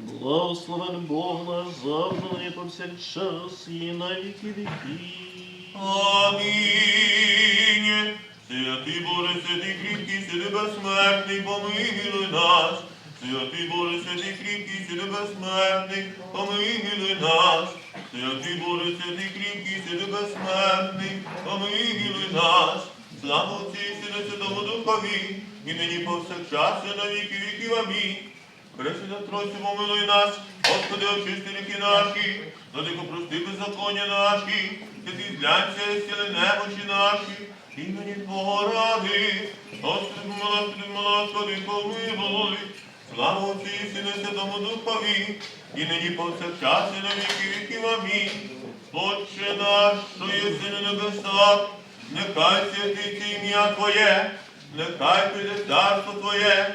Благословен Бог наш завжди і повсякчас і на віки віки. Амінь. Святий Боже, святий кріпкий, святий безсмертний, помилуй нас. Святий Боже, святий кріпкий, святий безсмертний, помилуй нас. Святий Боже, святий кріпкий, святий безсмертний, помилуй нас. Слава Отцю і Сину, Святому Духові, і нині повсякчас, і на віки віків. Амінь. Пресвята Тройцю, помилуй нас, Господи, очисти ріки наші, Владико, прости беззаконня наші, святи зглянься і сили немочі наші, імені Твого ради, Господи, помилуй, Господи, помилуй, слава Отцю і Сину, Святому Духові, і нині повсякчас, і на віки віків. Амінь. Отче наш, що єси на небесах, нехай святиться ім'я Твоє, нехай прийде царство Твоє,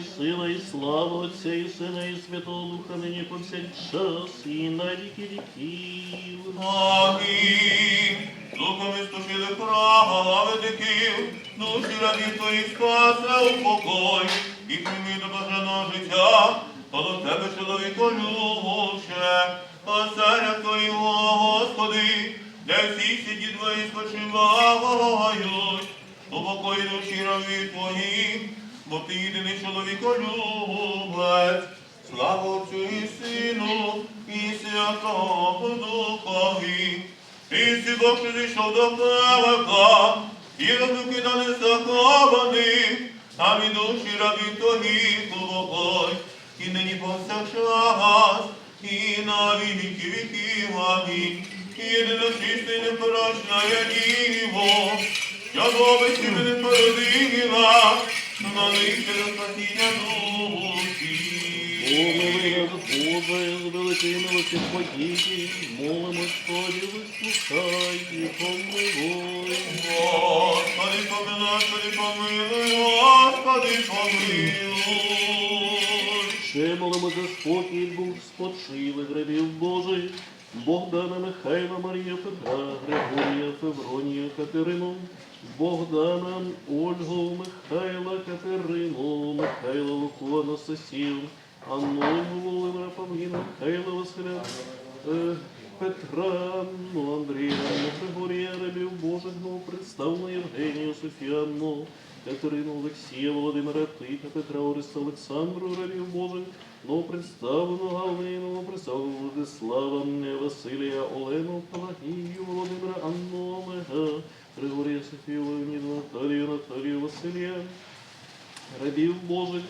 І сила, і слава Отця і Сина, і Святого Духа, нині повсякчас і на віки віків. Амінь. Духом істушили права, лаведиків, душі рабів твоїх спаса, у бо ти єдиний чоловіколюбець. Слава Отцю і Сину, і Святому Духові. І Бог що зійшов до певека, і розлуки да не захований, а від душі рабів твоїх глибокой, і нині повсякчас, і на віки віків. Амінь. Єдино чисте непорочна я діво, я добить мене породила, на них до спасіння душі. Нас, Боже, з великої милості Твоєї, молимось Тобі, вислухай. Ще молимо за спокій дух спочилих рабів Божих, Богдана Михайла, Марія Петра, Григорія, Февронія, Катерину, Богдана, Ольгу, Михайла, Катерину, Михайла, Луку, Анастасію, Анну, Володимира, Павліна, Михайла, Василя, е, Петра, ну, Андрія, ну, Григорія, рабів ну, представну Євгенію, Софіанну, Катерину, Олексія, Володимира, Тиха, Петра, Ориста, Олександру, рабів Божих, ну, представлену Галину, представлену Владислава, Василія, Олену, Пелагію, Володимира, Анну, Олега, Григорія, Софію, Леоніду, Наталію, Наталію, Василія, рабів Божих,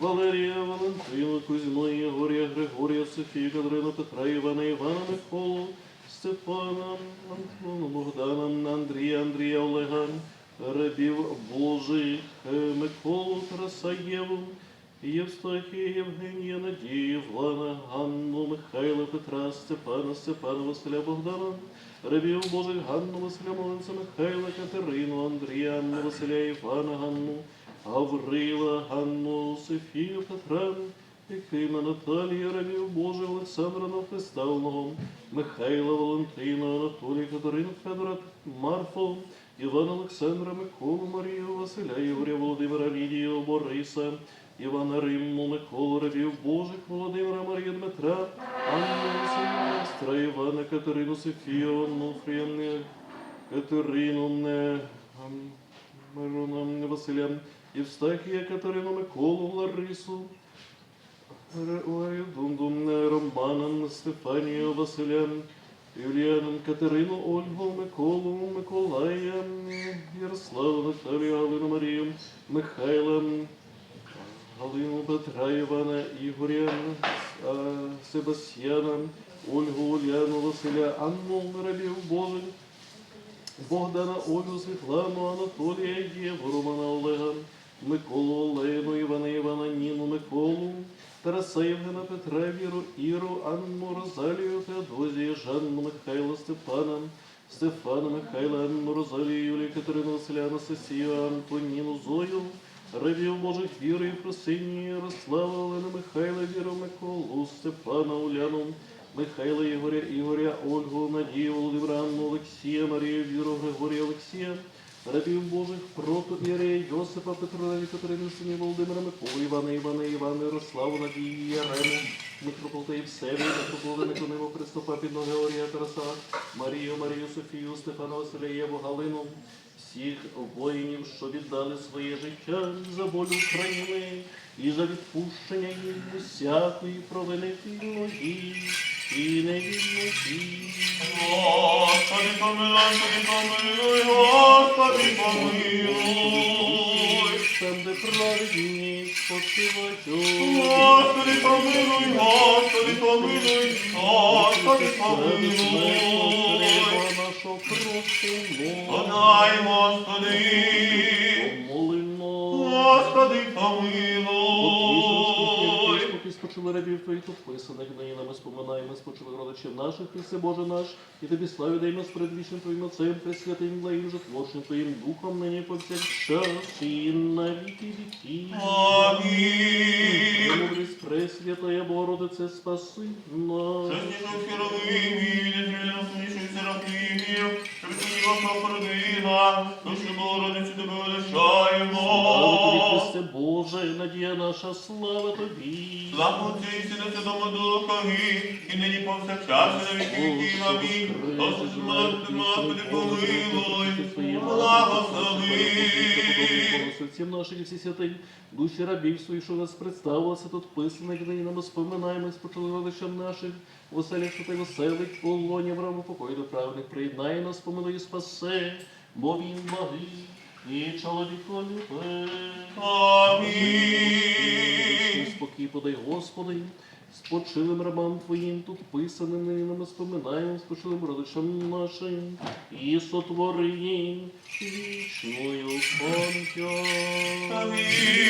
Валерія, Валентину, Кузьму, Єгорія, Григорія, Софію, Катерину, Петра, Івана, Івана, Миколу, Степана, Антону, Богдана, Андрія, Андрія, Олега, рабів Божих, Миколу, Тараса, Єву, Євстахія, Євгенія, Надію, Влана, Ганну, Михайла, Петра, Степана, Степана, Василя, Богдана, рабів Божих, Ганну, Василя, Моленця, Михайла, Катерину, Андрія, Анну, Василя, Івана, Ганну, Гаврила, Ганну, Софію, Петра, Якима, Наталія, рабів Божих, Олександра Новприставного, Михайла, Валентина, Анатолія, Катерину, Федора, Марфу, Івана Олександра, Миколу, Марію, Василя, Ігоря, Володимира, Лідію, Бориса, Івана Римму, Миколу, рабів Божих, Володимира, Марія, Дмитра, Анну, Сестра, Івана, Катерину, Софію, Анну, Катерину, не, Мирона, Василя, Євстахія, Катерину, Миколу, Ларису, Дундум, Романа, Стефанію, Василя, Юліаном, Катерину, Ольгу, Миколу, Миколая, Ярославу, Наталію, Галину, Марію, Михайла, Галину, Петра, Івана, Ігоря, Себастьяна, Ольгу, Уляну, Василя, Анну, рабів Божих, Богдана, Ольгу, Світлану, Анатолія, Єву, Романа, Олега, Миколу, Олену, Івана, Івана, Ніну, Миколу, Тараса Євгена, Петра, Віру, Іру, Анну, Розалію, Теодозію, Жанну, Михайла, Степана, Стефана, Михайла, Анну, Розалію, Юлію, Катерину, Василя, Анастасію, Антоніну, Зою, Рабів Божих Віри, Просині, Ярослава, Олена, Михайла, Віру, Миколу, Степана, Уляну, Михайла, Ігоря, Ігоря, Ольгу, Надію, Володимира, Олексія, Марію, Віру, Григорія, Олексія, рабів Божих, Прото, Ірія, Йосипа, Петра, Катерини, Сині, Володимира, Миколи, Івана, Івана, Івана, Ярославу, Надії, Ярему, Митрополита Євсевія, Митрополита Никонимо, Христофа, Підно, Георгія, Тараса, Марію, Марію, Софію, Стефана, Василя, Єву, Галину, всіх воїнів, що віддали своє життя за волю України і за відпущення їм усякої провини вільної і невільної. Господи, помилуй, Господи, помилуй, Господи, помилуй. Там, де праведні спочивають. Господи, помилуй, Господи, помилуй, Господи, помилуй. Подай, Господи, Помолимо. Господи, помилуй. Поки спочили рабів твоїх підписаних, нині нами споминаємо, спочили родичів наших, Христе Боже наш, і тобі славі даємо з предвічним Твоїм Отцем, Пресвятим Благим Житворчим Твоїм Духом, нині повсякчас і на віки віків. Амінь. Мудрість Пресвятая Богородице, спаси нас. Чеснішою Херовимі, Господа породила, душу Богородицю тебе вирішаємо. Христе Боже, надія наша, слава тобі. Слава Отцю і Сину Святому Духові, і нині повсякчас і на віки віків. Амінь. Господи, Господи, Господи, помилуй, благослови. Всім наших і всі святих, душі рабів своїх, що нас представилося тут писаних, нині нам споминаємо, спочили родичам наших, оселях, що ти веселих, полоні в раву покою до правних, приєднає нас, помилуй і спасе, бо він благий і чоловікові. Амінь. Спокій подай, Господи. Спочилим рабам Твоїм, тут писаним невинами споминаєм, спочилим родичам нашим, і сотвори їм вічною пам'ятю. Амінь.